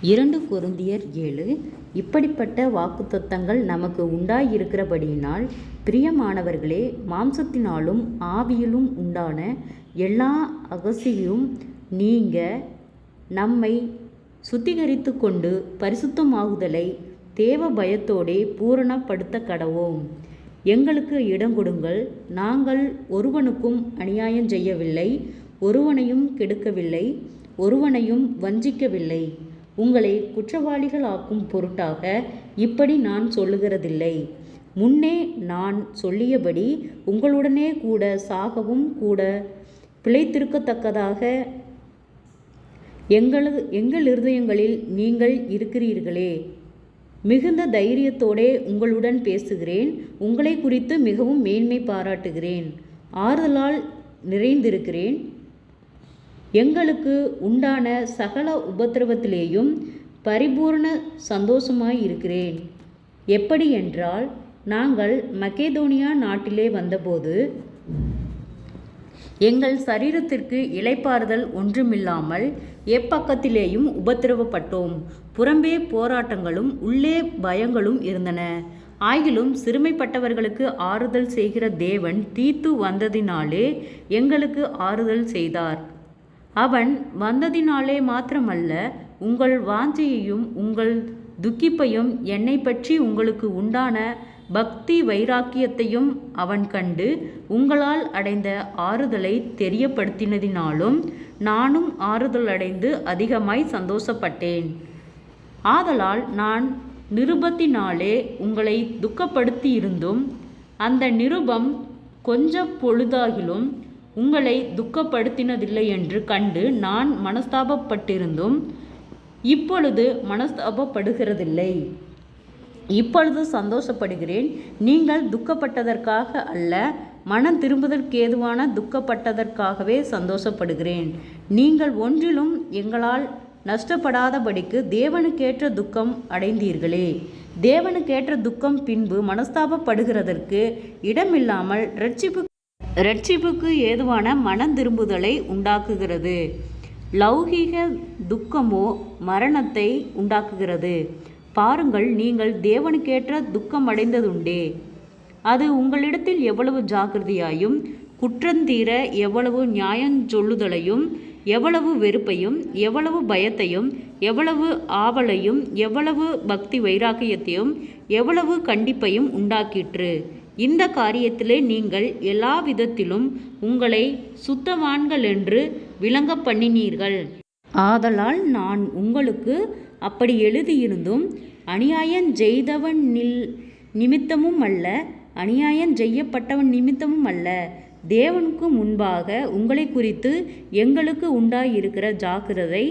இரண்டு குருந்தியர் ஏழு. இப்படிப்பட்ட வாக்குத்தத்தங்கள் நமக்கு உண்டாயிருக்கிறபடியினால் பிரியமானவர்களே மாம்சத்தினாலும் ஆவியிலும் உண்டான எல்லா அகசியும் நீங்க நம்மை சுத்திகரித்து கொண்டு பரிசுத்தமாகுதலை தேவ பயத்தோடே பூரணப்படுத்த கடவோம் எங்களுக்கு இடம் கொடுங்கள். நாங்கள் ஒருவனுக்கும் அநியாயம் செய்யவில்லை ஒருவனையும் கெடுக்கவில்லை ஒருவனையும் வஞ்சிக்கவில்லை. உங்களை குற்றவாளிகளாக்கும் பொருட்டாக இப்படி நான் சொல்லுகிறதில்லை. முன்னே நான் சொல்லியபடி உங்களுடனே கூட சாகவும் கூட பிழைத்திருக்கத்தக்கதாக எங்களு எங்கள் இருதயங்களில் நீங்கள் இருக்கிறீர்களே. மிகுந்த தைரியத்தோடே உங்களுடன் பேசுகிறேன். உங்களை குறித்து மிகவும் மேன்மை பாராட்டுகிறேன். ஆறுதலால் நிறைந்திருக்கிறேன். எங்களுக்கு உண்டான சகல உபத்திரவத்திலேயும் பரிபூர்ண சந்தோஷமாய் இருக்கிறேன். எப்படி என்றால் நாங்கள் மக்கேதோனியா நாட்டிலே வந்தபோது எங்கள் சரீரத்திற்கு இலைப்பாறுதல் ஒன்றுமில்லாமல் எப்பக்கத்திலேயும் உபத்திரவப்பட்டோம். புறம்பே போராட்டங்களும் உள்ளே பயங்களும் இருந்தன. ஆயிலும் சிறுமைப்பட்டவர்களுக்கு ஆறுதல் செய்கிற தேவன் தீத்து வந்ததினாலே எங்களுக்கு ஆறுதல் செய்தார். அவன் வந்ததினாலே மாத்திரமல்ல உங்கள் வாஞ்சையையும் உங்கள் துக்கிப்பையும் என்னை பற்றி உங்களுக்கு உண்டான பக்தி வைராக்கியத்தையும் அவன் கண்டு உங்களால் அடைந்த ஆறுதலை தெரியப்படுத்தினதினாலும் நானும் ஆறுதல் அடைந்து அதிகமாய் சந்தோஷப்பட்டேன். ஆதலால் நான் நிருபத்தினாலே உங்களை துக்கப்படுத்தியிருந்தும் அந்த நிருபம் கொஞ்ச பொழுதாகிலும் உங்களை துக்கப்படுத்தினதில்லை என்று கண்டு நான் மனஸ்தாபப்பட்டிருந்தும் இப்பொழுது மனஸ்தாபப்படுகிறதில்லை. இப்பொழுது சந்தோஷப்படுகிறேன். நீங்கள் துக்கப்பட்டதற்காக அல்ல மனம் திரும்புதற்கேதுவான துக்கப்பட்டதற்காகவே சந்தோஷப்படுகிறேன். நீங்கள் ஒன்றிலும் எங்களால் நஷ்டப்படாதபடிக்கு தேவனுக்கேற்ற துக்கம் அடைந்தீர்களே. தேவனுக்கேற்ற துக்கம் பின்பு மனஸ்தாபப்படுகிறதற்கு இடமில்லாமல் ரட்சிப்பு ரட்சிப்புக்கு ஏதுவான மனம் திரும்புதலை உண்டாக்குகிறது. லௌகீக துக்கமோ மரணத்தை உண்டாக்குகிறது. பாருங்கள் நீங்கள் தேவனுக்கேற்ற துக்கம் அடைந்ததுண்டே அது உங்களிடத்தில் எவ்வளவு ஜாக்கிரதையாயும் குற்றந்தீர எவ்வளவு நியாயஞ்சொல்லுதலையும் எவ்வளவு வெறுப்பையும் எவ்வளவு பயத்தையும் எவ்வளவு ஆவலையும் எவ்வளவு பக்தி வைராக்கியத்தையும் எவ்வளவு கண்டிப்பையும் உண்டாக்கிற்று. இந்த காரியத்திலே நீங்கள் எல்லா விதத்திலும் உங்களை சுத்தவான்கள் என்று விளங்க பண்ணினீர்கள். ஆதலால் நான் உங்களுக்கு அப்படி எழுதியிருந்தும் அநியாயம் செய்தவன் நில் நிமித்தமும் அல்ல அநியாயம் செய்யப்பட்டவன் நிமித்தமும் அல்ல. தேவனுக்கு முன்பாக உங்களை குறித்து எங்களுக்கு உண்டாயிருக்கிற ஜாக்கிரதை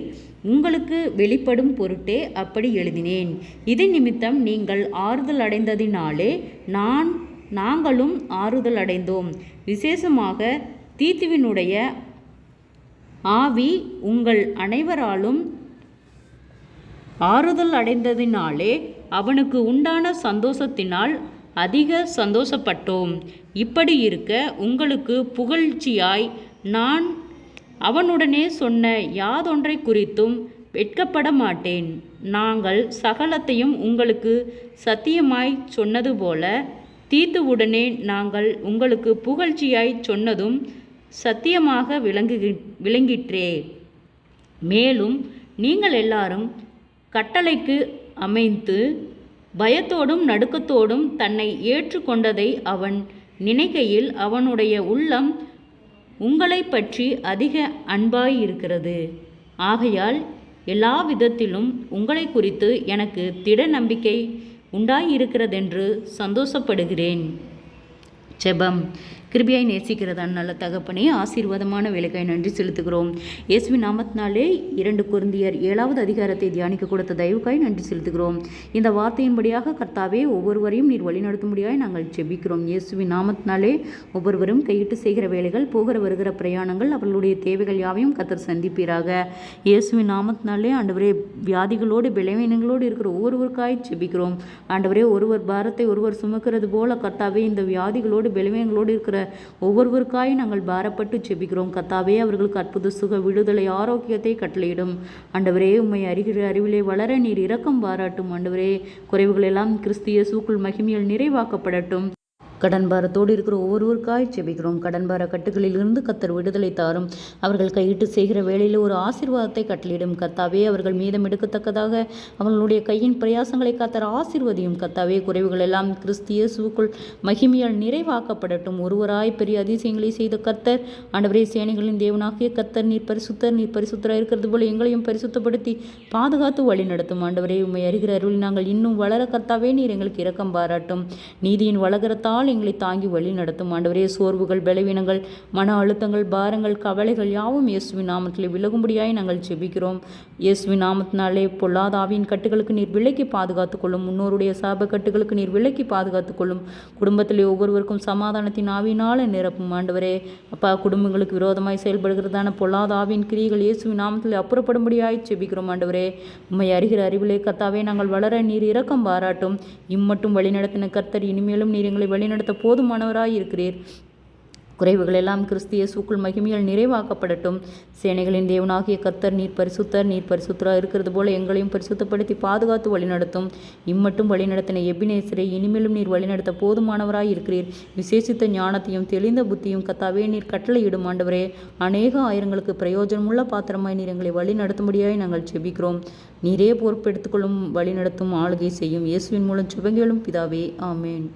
உங்களுக்கு வெளிப்படும் பொருட்டே அப்படி எழுதினேன். இது நிமித்தம் நீங்கள் ஆறுதல் அடைந்ததினாலே நான் நாங்களும் ஆறுதல் அடைந்தோம். விசேஷமாக தீத்துவினுடைய ஆவி உங்கள் அனைவராலும் ஆறுதல் அடைந்ததினாலே அவனுக்கு உண்டான சந்தோஷத்தினால் அதிக சந்தோஷப்பட்டோம். இப்படி இருக்க உங்களுக்கு புகழ்ச்சியாய் நான் அவனுடனே சொன்ன யாதொன்றை குறித்தும் வெட்கப்பட மாட்டேன். நாங்கள் சகலத்தையும் உங்களுக்கு சத்தியமாய் சொன்னது போல தீத்துவுடனே நாங்கள் உங்களுக்கு புகழ்ச்சியாய் சொன்னதும் சத்தியமாக விளங்கு விளங்கிற்றே. மேலும் நீங்கள் எல்லாரும் கட்டளைக்கு அமைந்து பயத்தோடும் நடுக்கத்தோடும் தன்னை ஏற்றுக்கொண்டதை அவன் நினைக்கையில் அவனுடைய உள்ளம் உங்களை பற்றி அதிக அன்பாயிருக்கிறது. ஆகையால் எல்லா விதத்திலும் உங்களை குறித்து எனக்கு திட நம்பிக்கை உண்டாயிருக்கிறதென்று சந்தோஷப்படுகிறேன். ஜெபம் கிருபியாய் நேசிக்கிறதா நல்ல தகப்பனே. ஆசீர்வாதமான வேலைக்காய் நன்றி செலுத்துகிறோம். இயேசுவின் நாமத்தினாலே இரண்டு குருந்தியர் ஏழாவது அதிகாரத்தை தியானிக்க கொடுத்த தயவுக்காய் நன்றி செலுத்துகிறோம். இந்த வார்த்தையின்படியாக கர்த்தாவே ஒவ்வொருவரையும் நீர் வழிநடத்தும்படியாய் நாங்கள் ஜெபிக்கிறோம். இயேசுவின் நாமத்தினாலே ஒவ்வொருவரும் கையிட்டு செய்கிற வேலைகள் போகிற வருகிற பிரயாணங்கள் அவர்களுடைய தேவைகள் யாவையும் கத்தர் சந்திப்பீராக. இயேசுவின் நாமத்தினாலே ஆண்டவரே வியாதிகளோடு பலவீனங்களோடு இருக்கிற ஒவ்வொருவருக்காய் ஜெபிக்கிறோம். ஆண்டவரே ஒருவர் பாரத்தை ஒருவர் சுமக்கிறது போல கர்த்தாவே இந்த வியாதிகளோடு பலவீனங்களோடு இருக்கிற இருக்கிற ஒவ்வொருவருக்காய் நாங்கள் பாரப்பட்டு செபிக்கிறோம். கத்தாவே அவர்களுக்கு அற்புத சுக விடுதலை ஆரோக்கியத்தை கட்டளையிடும். ஆண்டவரே உம்மை அறிகிற அறிவிலே வளர நீர் இரக்கம் பாராட்டும். ஆண்டவரே குறைவுகளெல்லாம் கிறிஸ்திய சூக்குள் மகிமையில் நிறைவாக்கப்படட்டும். கடன் பாரத்தோடு இருக்கிற ஒவ்வொருவருக்காய் செபிக்கிறோம். கடன் பார கட்டுகளிலிருந்து கத்தர் விடுதலை தாரும். அவர்கள் கையிட்டு செய்கிற வேளையில் ஒரு ஆசீர்வாதத்தை கட்டளிடும். கத்தாவே அவர்கள் மீதம் எடுக்கத்தக்கதாக அவர்களுடைய கையின் பிரயாசங்களை கத்தர் ஆசிர்வதியும். கத்தாவே குறைவுகள் எல்லாம் கிறிஸ்திய சுவுக்குள் மகிமையால் நிறைவாக்கப்படட்டும். ஒருவராய் பெரிய அதிசயங்களை செய்த கத்தர் ஆண்டவரே சேனைகளின் தேவனாகிய கத்தர் நீர் பரிசுத்தர் நீர் பரிசுத்தராக இருக்கிறது போல எங்களையும் பரிசுத்தப்படுத்தி பாதுகாத்து வழி நடத்தும். ஆண்டவரே உண்மை அறிகிற அருள் நாங்கள் இன்னும் வளர கத்தாவே நீர் எங்களுக்கு இரக்கம் பாராட்டும். நீதியின் வளகரத்தால் எங்களை தாங்கி வழி நடத்தும் ஆண்டவரே சோர்வுகள் பலவீனங்கள் மன அழுத்தங்கள் பாரங்கள் கவலைகள் யாவும் இயேசுவின் நாமத்தில் விலகும்படியாய் நாங்கள் ஜெபிக்கிறோம். இயேசுவின் நாமத்தினாலே பொல்லாத ஆவியின் கட்டுகளுக்கு நீர் விலக்கி பாதுகாத்துக் கொள்ளும். முன்னோருடைய சாப கட்டுகளுக்கு நீர் விலக்கி பாதுகாத்துக் கொள்ளும். குடும்பத்திலே ஒவ்வொருவருக்கும் சமாதானத்தின் ஆவியினால நிரப்பும் ஆண்டவரே. அப்பா குடும்பங்களுக்கு விரோதமாய் செயல்படுகிறதான பொல்லாத ஆவியின் கிரியைகள் இயேசுவின் நாமத்தில் அப்புறப்படும்படியாய் ஜெபிக்கிறோம் ஆண்டவரே. உம்மை அறிகிற அறிவிலே கத்தாவே நாங்கள் வளர நீர் இரக்கம் பாராட்டும். இம்மட்டும் வழிநடத்தின கர்த்தர் இனிமேலும் நீர் எங்களை வழிநடத்த போதுமானவராய் இருக்கிறீர். குறைவுகள் எல்லாம் கிறிஸ்திய சூக்குள் மகிமையால் நிறைவாக்கப்படட்டும். சேனைகளின் தேவனாகிய கத்தர் நீர் பரிசுத்தர் நீர் பரிசுத்தராக இருக்கிறது போல எங்களையும் பரிசுத்தப்படுத்தி பாதுகாத்து வழிநடத்தும். இம்மட்டும் வழிநடத்தின எபினேசரை இனிமேலும் நீர் வழிநடத்த போதுமானவராய் இருக்கிறீர். விசேஷித்த ஞானத்தையும் தெளிந்த புத்தியும் கத்தாவே நீர் கட்டளையிடும் ஆண்டவரே. அநேக ஆயிரங்களுக்கு பிரயோஜனமுள்ள பாத்திரமாய் நீர் எங்களை வழிநடத்தும்படியாய் நாங்கள் செபிக்கிறோம் நீரே பொறுப்பெடுத்துக்கொள்ளும் வழிநடத்தும் ஆளுகை செய்யும் இயேசுவின் மூலம் சுபங்களும் பிதாவே ஆமேன்.